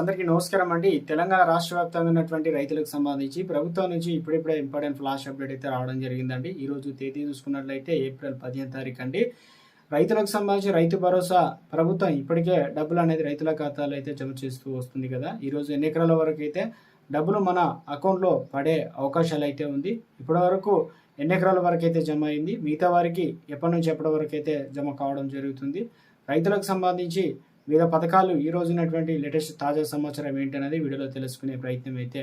అందరికీ నమస్కారం అండి. తెలంగాణ రాష్ట్ర వ్యాప్తంగా ఉన్నటువంటి రైతులకు సంబంధించి ప్రభుత్వం నుంచి ఇప్పుడిప్పుడే ఇంపార్టెంట్ ఫ్లాష్ అప్డేట్ అయితే రావడం జరిగిందండి. ఈ రోజు తేదీ చూసుకున్నట్లయితే ఏప్రిల్ పదిహేను తారీఖు అండి. రైతులకు సంబంధించి రైతు భరోసా ప్రభుత్వం ఇప్పటికే డబ్బులు అనేది రైతుల ఖాతాలో అయితే జమ చేస్తూ వస్తుంది కదా. ఈ రోజు ఎన్ని ఎకరాల వరకు అయితే డబ్బులు మన అకౌంట్లో పడే అవకాశాలు అయితే ఉంది. ఇప్పటి వరకు ఎన్ని ఎకరాల వరకు అయితే జమ అయింది? మిగతా వారికి ఎప్పటి నుంచి ఎప్పటి వరకు అయితే జమ కావడం జరుగుతుంది? రైతులకు సంబంధించి వివిధ పథకాలు ఈ రోజునటువంటి లేటెస్ట్ తాజా సమాచారం ఏంటనేది వీడియోలో తెలుసుకునే ప్రయత్నం అయితే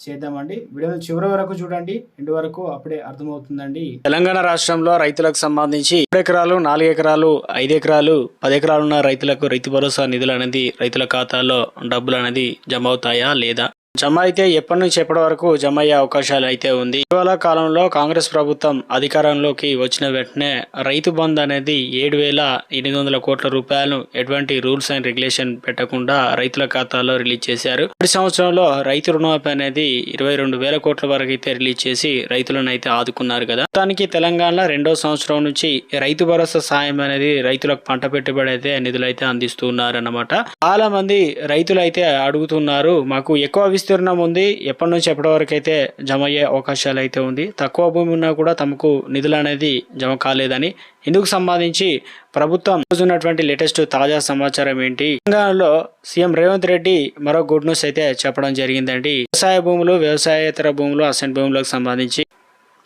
చేద్దామండి. వీడియోను చివరి వరకు చూడండి. ఎండు వరకు అప్పుడే అర్థమవుతుందండి. తెలంగాణ రాష్ట్రంలో రైతులకు సంబంధించి మూడు ఎకరాలు నాలుగు ఎకరాలు ఐదు ఎకరాలు పది ఎకరాలున్న రైతులకు రైతు భరోసా నిధులు అనేది రైతుల ఖాతాలో డబ్బులు అనేది జమ అవుతాయా లేదా? జమ అయితే ఎప్పటి నుంచి ఎప్పటి వరకు జమ అయ్యే అవకాశాలు అయితే ఉంది? ఇటీవల కాలంలో కాంగ్రెస్ ప్రభుత్వం అధికారంలోకి వచ్చిన వెంటనే రైతు బంద్ అనేది ఏడు వేల ఎనిమిది వందల కోట్ల రూపాయలను ఎటువంటి రూల్స్ అండ్ రెగ్యులేషన్ పెట్టకుండా రైతుల ఖాతాలో రిలీజ్ చేశారు. ప్రతి సంవత్సరంలో రైతు రుణమాఫీ అనేది ఇరవై రెండు వేల కోట్ల వరకు అయితే రిలీజ్ చేసి రైతులను అయితే ఆదుకున్నారు కదా. మొత్తానికి తెలంగాణ రెండో సంవత్సరం నుంచి రైతు భరోసా సాయం అనేది రైతులకు పంట పెట్టుబడి అయితే నిధులు అయితే అందిస్తున్నారు అన్నమాట చాలా మంది రైతులు అయితే అడుగుతున్నారు మాకు ఎక్కువ విస్తీర్ణం ఉంది ఎప్పటి నుంచి ఎప్పటి వరకు అయితే జమ అయ్యే అవకాశాలు అయితే ఉంది. తక్కువ భూమి ఉన్నా కూడా తమకు నిధులు అనేది జమ కాలేదని ఇందుకు సంబంధించి ప్రభుత్వం చూస్తున్నటువంటి లేటెస్ట్ తాజా సమాచారం ఏంటి? తెలంగాణలో సీఎం రేవంత్ రెడ్డి మరో గుడ్ న్యూస్ అయితే చెప్పడం జరిగిందండి. వ్యవసాయ భూములు వ్యవసాయేతర భూములు అసెంట్ భూములకు సంబంధించి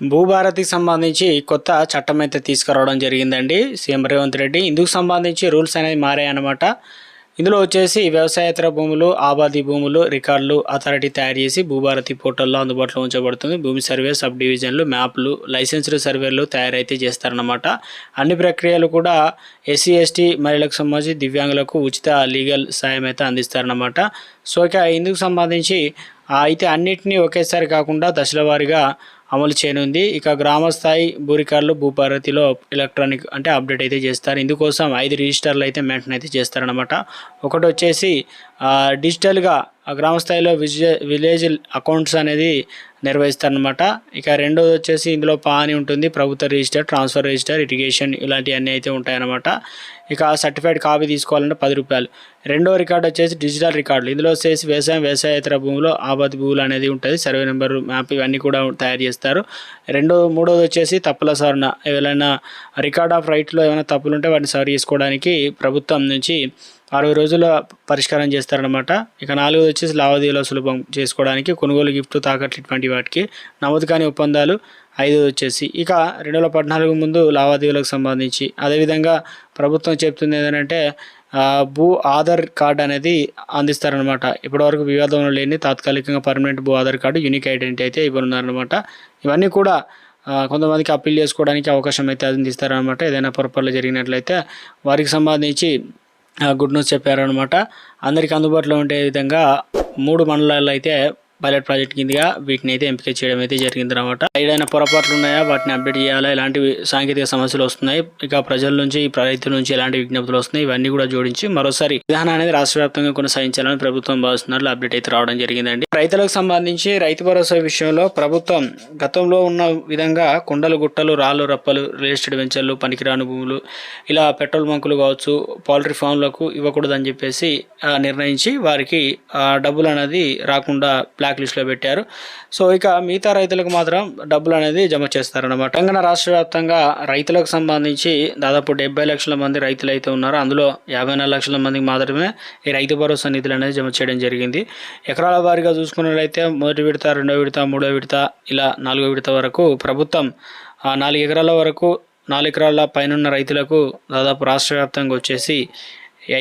భూభారతికి సంబంధించి కొత్త చట్టం అయితే తీసుకురావడం జరిగిందండి సీఎం రేవంత్ రెడ్డి. ఇందుకు సంబంధించి రూల్స్ అనేది మారాయన్నమాట. ఇందులో వచ్చేసి వ్యవసాయేతర భూములు ఆబాది భూములు రికార్డులు అథారిటీ తయారు చేసి భూభారతి పోర్టల్లో అందుబాటులో ఉంచబడుతుంది. భూమి సర్వే సబ్ డివిజన్లు మ్యాప్లు లైసెన్స్డ్ సర్వేలు తయారైతే చేస్తారన్నమాట. అన్ని ప్రక్రియలు కూడా ఎస్సీ ఎస్టీ మహిళలకు సంబంధించి దివ్యాంగులకు ఉచిత లీగల్ సాయం అయితే అందిస్తారన్నమాట. సో ఇక ఇందుకు సంబంధించి అయితే అన్నిటినీ ఒకేసారి కాకుండా దశల వారీగా అమలు చేయనుంది. ఇక గ్రామ స్థాయి భూ భూభారతిలో ఎలక్ట్రానిక్ అంటే అప్డేట్ అయితే చేస్తారు. ఇందుకోసం ఐదు రిజిస్టర్లు అయితే మెయింటైన్ అయితే చేస్తారనమాట ఒకటి వచ్చేసి డిజిటల్గా ఆ గ్రామ స్థాయిలో విలేజ్ అకౌంట్స్ అనేది నిర్వహిస్తారనమాట ఇక రెండోది వచ్చేసి ఇందులో పాని ఉంటుంది. ప్రభుత్వ రిజిస్టర్ ట్రాన్స్ఫర్ రిజిస్టర్ ఇరిగేషన్ ఇలాంటివన్నీ అయితే ఉంటాయన్నమాట. ఇక సర్టిఫైడ్ కాపీ తీసుకోవాలంటే పది రూపాయలు. రెండో రికార్డు వచ్చేసి డిజిటల్ రికార్డులు. ఇందులో వచ్చేసి వ్యవసాయం వ్యవసాయేతర భూములు ఆబాది భూములు అనేది ఉంటుంది. సర్వే నెంబర్ మ్యాప్ ఇవన్నీ కూడా తయారు చేస్తారు. రెండో మూడోది వచ్చేసి తప్పుల సవరణ ఏదైనా రికార్డ్ ఆఫ్ రైట్లో ఏమైనా తప్పులు ఉంటే వాటిని సరి చేసుకోవడానికి ప్రభుత్వం నుంచి అరవై రోజుల పరిష్కారం చేస్తారనమాట ఇక నాలుగోది వచ్చేసి లావాదేవీల సులభం చేసుకోవడానికి కొనుగోలు గిఫ్ట్ తాకట్లు ఇటువంటి వాటికి నమోదు కాని ఒప్పందాలు ఐదు వచ్చేసి. ఇక రెండు వేల పద్నాలుగు ముందు లావాదేవీలకు సంబంధించి. అదేవిధంగా ప్రభుత్వం చెప్తుంది ఏంటంటే భూ ఆధార్ కార్డ్ అనేది అందిస్తారనమాట ఇప్పటివరకు వివాదంలో లేని తాత్కాలికంగా పర్మనెంట్ భూ ఆధార్ కార్డు యూనిక్ ఐడెంటిటీ అయితే ఇవ్వనున్నారనమాట ఇవన్నీ కూడా కొంతమందికి అప్పీల్ చేసుకోవడానికి అవకాశం అయితే అందిస్తారనమాట ఏదైనా పొరపాట్లు జరిగినట్లయితే వారికి సంబంధించి గుడ్ న్యూస్ చెప్పారనమాట అందరికీ అందుబాటులో ఉండే విధంగా మూడు మండలాల్లో అయితే పైలట్ ప్రాజెక్ట్ కిందగా వీటిని అయితే ఎంపిక చేయడం అయితే జరిగింది అనమాట ఏదైనా పొరపాట్లు ఉన్నాయా? వాటిని అప్డేట్ చేయాలా? ఎలాంటి సాంకేతిక సమస్యలు వస్తున్నాయి? ఇక ప్రజల నుంచి రైతుల నుంచి ఎలాంటి విజ్ఞప్తులు వస్తున్నాయి? ఇవన్నీ కూడా జోడించి మరోసారి విధానం అనేది రాష్ట్ర వ్యాప్తంగా కొనసాగించాలని ప్రభుత్వం భావిస్తున్నట్లు అప్డేట్ అయితే రావడం జరిగిందండి. రైతులకు సంబంధించి రైతు భరోసా విషయంలో ప్రభుత్వం గతంలో ఉన్న విధంగా కొండలు గుట్టలు రాళ్ళు రప్పలు రియల్ ఎస్టేట్ వెంచర్లు పనికిరాని భూములు ఇలా పెట్రోల్ బంకులు కావచ్చు పౌల్ట్రీ ఫామ్లకు ఇవ్వకూడదని చెప్పేసి నిర్ణయించి వారికి ఆ, డబ్బులు అనేది రాకుండా బ్లాక్ లిస్ట్లో పెట్టారు. సో ఇక మిగతా రైతులకు మాత్రం డబ్బులు అనేది జమ చేస్తారన్నమాట. తెలంగాణ రాష్ట్ర వ్యాప్తంగా రైతులకు సంబంధించి దాదాపు డెబ్బై లక్షల మంది రైతులు అయితే ఉన్నారు. అందులో యాభై నాలుగు లక్షల మందికి మాత్రమే ఈ రైతు భరోసా నిధులు అనేది జమ చేయడం జరిగింది. ఎకరాల వారీగా చూసుకున్నట్లయితే మొదటి విడత రెండో విడత మూడో విడత ఇలా నాలుగో విడత వరకు ప్రభుత్వం నాలుగు ఎకరాల వరకు నాలుగు ఎకరాల పైనున్న రైతులకు దాదాపు రాష్ట్ర వ్యాప్తంగా వచ్చేసి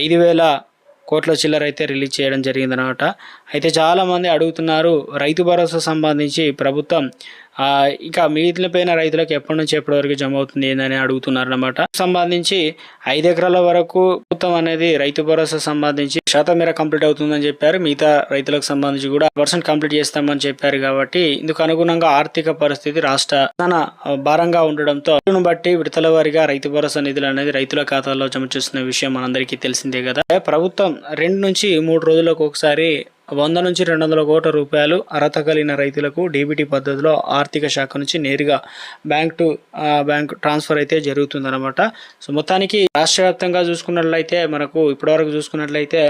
ఐదు వేల కోట్ల చిల్లర అయితే రిలీజ్ చేయడం జరిగిందనమాట అయితే చాలామంది అడుగుతున్నారు రైతు భరోసా సంబంధించి ప్రభుత్వం ఇంకా ఇంకా మిగిలిపోయిన రైతులకు ఎప్పటి నుంచి ఎప్పటి వరకు జమ అవుతుంది ఏందని అడుగుతున్నారు అనమాట సంబంధించి ఐదు ఎకరాల వరకు ప్రభుత్వం అనేది రైతు భరోసా సంబంధించి శాతం మేర కంప్లీట్ అవుతుందని చెప్పారు. మిగతా రైతులకు సంబంధించి కూడా పర్సెంట్ కంప్లీట్ చేస్తామని చెప్పారు కాబట్టి ఇందుకు అనుగుణంగా ఆర్థిక పరిస్థితి రాష్ట్ర ప్రధాన భారంగా ఉండడంతో బట్టి విడతల వారిగా రైతు భరోసా నిధులు అనేది రైతుల ఖాతాల్లో జమ చేస్తున్న విషయం మనందరికీ తెలిసిందే కదా. ప్రభుత్వం రెండు నుంచి మూడు రోజులకు ఒకసారి వంద నుంచి రెండు వందల కోట్ల రూపాయలు అర్హత కలిగిన రైతులకు డీబీటీ పద్ధతిలో ఆర్థిక శాఖ నుంచి నేరుగా బ్యాంక్ టు బ్యాంక్ ట్రాన్స్ఫర్ అయితే జరుగుతుందన్నమాట. సో మొత్తానికి రాష్ట్ర వ్యాప్తంగా చూసుకున్నట్లయితే మనకు ఇప్పటివరకు చూసుకున్నట్లయితే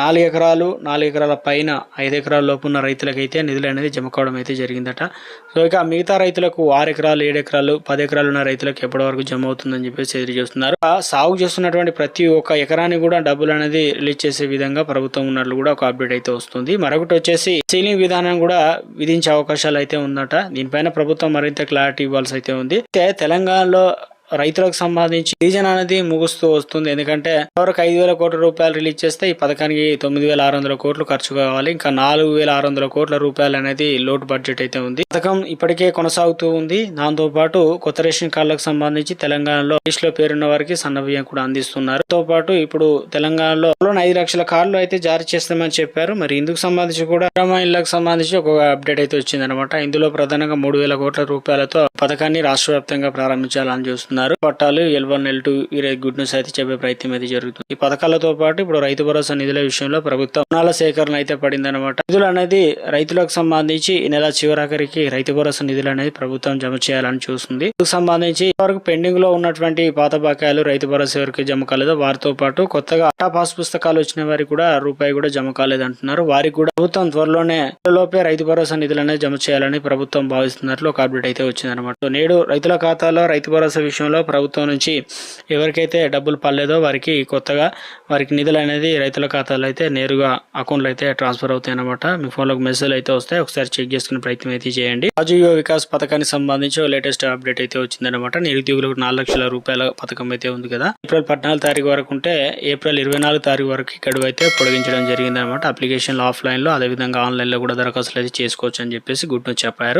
నాలుగు ఎకరాలు నాలుగు ఎకరాల పైన ఐదు ఎకరాల లోపు ఉన్న రైతులకైతే నిధులు అనేది జమ కావడం అయితే జరిగిందట. సో ఇక మిగతా రైతులకు ఆరు ఎకరాలు ఏడు ఎకరాలు పది ఎకరాలు ఉన్న రైతులకు ఎప్పటి వరకు జమ అవుతుందని చెప్పేసి ఎదురుచూస్తున్నారు సాగు చేస్తున్నటువంటి ప్రతి ఒక్క ఎకరానికి కూడా డబ్బులు అనేది రిలీజ్ చేసే విధంగా ప్రభుత్వం ఉన్నట్లు కూడా ఒక అప్డేట్ అయితే వస్తుంది. మరొకటి వచ్చేసి సీలింగ్ విధానం కూడా విధించే అవకాశాలు అయితే ఉందట. దీనిపైన ప్రభుత్వం మరింత క్లారిటీ ఇవ్వాల్సి అయితే ఉంది. అయితే తెలంగాణలో రైతులకు సంబంధించి సీజన్ అనేది ముగుస్తూ వస్తుంది. ఎందుకంటే వరకు ఐదు వేల కోట్ల రూపాయలు రిలీజ్ చేస్తే ఈ పథకానికి తొమ్మిది వేల ఆరు వందల కోట్లు ఖర్చు కావాలి. ఇంకా నాలుగు వేల ఆరు వందల కోట్ల రూపాయలు అనేది లోటు బడ్జెట్ అయితే ఉంది. పథకం ఇప్పటికే కొనసాగుతూ ఉంది. దాంతో పాటు కొత్త రేషన్ కార్డులకు సంబంధించి తెలంగాణలో లిస్ట్లో పేరున్న వారికి సన్న బియ్యం కూడా అందిస్తున్నారు. తో పాటు ఇప్పుడు తెలంగాణలో ఐదు లక్షల కార్డులు అయితే జారీ చేస్తామని చెప్పారు. మరి ఇందుకు సంబంధించి కూడా ఇళ్ళకు సంబంధించి ఒక అప్డేట్ అయితే వచ్చింది అనమాట ఇందులో ప్రధానంగా మూడు వేల కోట్ల రూపాయలతో పథకాన్ని రాష్ట్ర వ్యాప్తంగా ప్రారంభించాలని చూస్తున్నారు. పట్టాలు ఎల్ వన్ ఎల్ టూ ఈ గుడ్ న్యూస్ అయితే చెప్పే ప్రయత్నం అయితే జరుగుతుంది. ఈ పథకాలతో పాటు ఇప్పుడు రైతు భరోసా నిధుల విషయంలో ప్రభుత్వం రుణాల సేకరణ అయితే పడిందనమాట నిధులు అనేది రైతులకు సంబంధించి ఈ నెల చివరాఖరికి రైతు భరోసా నిధులు అనేది ప్రభుత్వం జమ చేయాలని చూస్తుంది. ఇందుకు సంబంధించి వరకు పెండింగ్లో ఉన్నటువంటి పాత బకాయిలు రైతు భరోసా వరకు జమ కాలేదో వారితో పాటు కొత్తగా అట్టా పాస్ పుస్తకాలు వచ్చిన వారికి కూడా రూపాయి కూడా జమ కాలేదు అంటున్నారు వారికి కూడా ప్రభుత్వం త్వరలోనే లోపే రైతు భరోసా నిధులు అనేది జమ చేయాలని ప్రభుత్వం భావిస్తున్నట్లు ఒక అప్డేట్ అయితే వచ్చిందనమాట అనమాట నేడు రైతుల ఖాతాలో రైతు భరోసా విషయం విషయంలో ప్రభుత్వం నుంచి ఎవరికైతే డబ్బులు పడలేదో వారికి కొత్తగా వారికి నిధులు అనేది రైతుల ఖాతాలో అయితే నేరుగా అకౌంట్లో అయితే ట్రాన్స్ఫర్ అవుతాయి అనమాట మీ ఫోన్లోకి మెసేజ్ అయితే వస్తాయి. ఒకసారి చెక్ చేసుకునే ప్రయత్నం అయితే చేయండి. రాజు యువ వికాస్ పథకానికి సంబంధించి లేటెస్ట్ అప్డేట్ అయితే వచ్చిందనమాట నిరుద్యోగులకు నాలుగు లక్షల రూపాయల పథకం అయితే ఉంది కదా. ఏప్రిల్ పద్నాలుగు తారీఖు వరకు ఉంటే ఏప్రిల్ ఇరవై నాలుగు తారీఖు వరకు గడువు అయితే పొడిగించడం జరిగిందనమాట అప్లికేషన్లు ఆఫ్లైన్లో అదేవిధంగా ఆన్లైన్లో కూడా దరఖాస్తులు అయితే చేసుకోవచ్చు అని చెప్పేసి గుడ్ న్యూస్ చెప్పారు.